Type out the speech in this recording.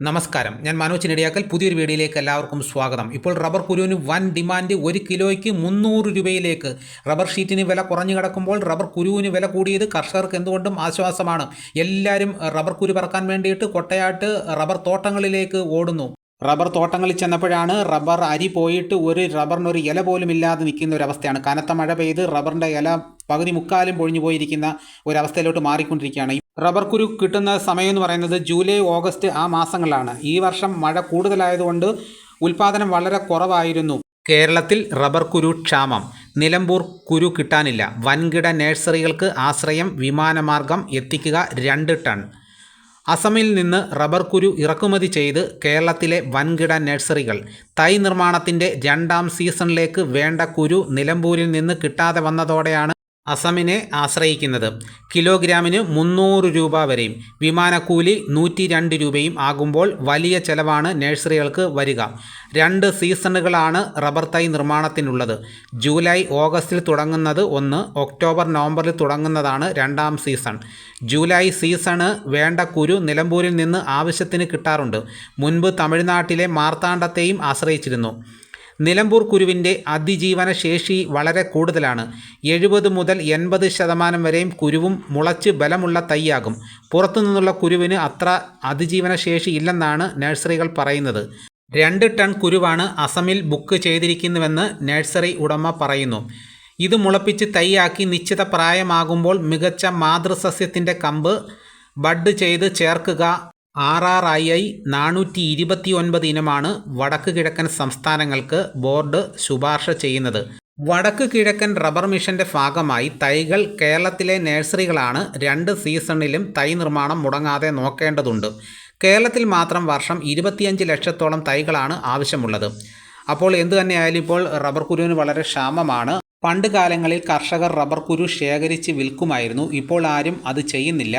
നമസ്കാരം. ഞാൻ മനോജ് നെടിയാക്കൽ പുതിയൊരു വീഡിയോയിലേക്ക് എല്ലാവർക്കും സ്വാഗതം. ഇപ്പോൾ റബ്ബർ കുരുവിന് വൻ ഡിമാൻഡ് ഒരു കിലോയ്ക്ക് മുന്നൂറ് രൂപയിലേക്ക്. റബ്ബർ ഷീറ്റിന് വില കുറഞ്ഞു കിടക്കുമ്പോൾ റബ്ബർ കുരുവിന് വില കൂടിയത് കർഷകർക്ക് എന്തുകൊണ്ടും ആശ്വാസമാണ്. എല്ലാവരും റബ്ബർ കുരു പറക്കാൻ വേണ്ടിയിട്ട് കൊട്ടയാട്ട് റബ്ബർ തോട്ടങ്ങളിലേക്ക് ഓടുന്നു. റബ്ബർ തോട്ടങ്ങളിൽ ചെന്നപ്പോഴാണ് റബ്ബർ അരി പോയിട്ട് ഒരു റബ്ബറിന് ഒരു ഇല പോലും ഇല്ലാതെ നിൽക്കുന്ന ഒരു അവസ്ഥയാണ്. കനത്ത മഴ പെയ്ത് റബ്ബറിന്റെ ഇല പകുതി മുക്കാലും പൊഴിഞ്ഞു പോയിരിക്കുന്ന ഒരവസ്ഥയിലോട്ട് മാറിക്കൊണ്ടിരിക്കുകയാണ്. റബ്ബർ കുരു കിട്ടുന്ന സമയം എന്ന് പറയുന്നത് ജൂലൈ ഓഗസ്റ്റ് ആ മാസങ്ങളാണ് ഈ വർഷം മഴ കൂടുതലായതുകൊണ്ട് ഉൽപാദനം വളരെ കുറവായിരുന്നു. കേരളത്തിൽ റബ്ബർ കുരു ക്ഷാമം. നിലമ്പൂർ കുരു കിട്ടാനില്ല. വൻകിട നഴ്സറികൾക്ക് ആശ്രയം വിമാനമാർഗം എത്തിക്കുക രണ്ട് ടൺ. അസമിൽ നിന്ന് റബ്ബർ കുരു ഇറക്കുമതി ചെയ്ത് കേരളത്തിലെ വൻകിട നഴ്സറികൾ. തൈ നിർമ്മാണത്തിന്റെ രണ്ടാം സീസണിലേക്ക് വേണ്ട കുരു നിലമ്പൂരിൽ നിന്ന് കിട്ടാതെ വന്നതോടെയാണ് അസമിനെ ആശ്രയിക്കുന്നത്. കിലോഗ്രാമിന് മുന്നൂറ് രൂപ വരെയും വിമാനക്കൂലി നൂറ്റി രണ്ട് രൂപയും ആകുമ്പോൾ വലിയ ചെലവാണ് നഴ്സറികൾക്ക് വരിക. രണ്ട് സീസണുകളാണ് റബ്ബർ തൈ നിർമ്മാണത്തിനുള്ളത്. ജൂലൈ ഓഗസ്റ്റിൽ തുടങ്ങുന്നത് ഒന്ന് ഒക്ടോബർ നവംബറിൽ തുടങ്ങുന്നതാണ് രണ്ടാം സീസൺ. ജൂലൈ സീസണ് വേണ്ട കുരു നിലമ്പൂരിൽ നിന്ന് ആവശ്യത്തിന് കിട്ടാറുണ്ട്. മുൻപ് തമിഴ്നാട്ടിലെ മാർത്താണ്ഡത്തെയും ആശ്രയിച്ചിരുന്നു. നിലമ്പൂർ കുരുവിന്റെ അതിജീവന ശേഷി വളരെ കൂടുതലാണ്. എഴുപത് മുതൽ എൺപത് ശതമാനം വരെയും കുരുവും മുളച്ച് ബലമുള്ള തൈയാകും. പുറത്തുനിന്നുള്ള കുരുവിന് അത്ര അതിജീവന ശേഷി ഇല്ലെന്നാണ് നഴ്സറികൾ പറയുന്നത്. രണ്ട് ടൺ കുരുവാണ് അസമിൽ ബുക്ക് ചെയ്തിരിക്കുന്നുവെന്ന് നഴ്സറി ഉടമ പറയുന്നു. ഇത് മുളപ്പിച്ച് തൈയാക്കി നിശ്ചിത പ്രായമാകുമ്പോൾ മികച്ച മാതൃസസ്യത്തിന്റെ കമ്പ് ബഡ് ചെയ്ത് ചേർക്കുക ആർ ആർ ഐ ഐ നാനൂറ്റി ഇരുപത്തി ഒൻപത് ഇനമാണ് വടക്ക് കിഴക്കൻ സംസ്ഥാനങ്ങൾക്ക് ബോർഡ് ശുപാർശ ചെയ്യുന്നത്. വടക്ക് കിഴക്കൻ റബ്ബർ മിഷന്റെ ഭാഗമായി തൈകൾ കേരളത്തിലെ നഴ്സറികളാണ് രണ്ട് സീസണിലും തൈ നിർമ്മാണം മുടങ്ങാതെ നോക്കേണ്ടതുണ്ട്. കേരളത്തിൽ മാത്രം വർഷം ഇരുപത്തിയഞ്ച് ലക്ഷത്തോളം തൈകളാണ് ആവശ്യമുള്ളത്. അപ്പോൾ എന്തു തന്നെയായാലും ഇപ്പോൾ റബ്ബർ കുരുവിന് വളരെ ക്ഷാമമാണ്. പണ്ട് കാലങ്ങളിൽ കർഷകർ റബ്ബർ കുരു ശേഖരിച്ച് വിൽക്കുമായിരുന്നു. ഇപ്പോൾ ആരും അത് ചെയ്യുന്നില്ല.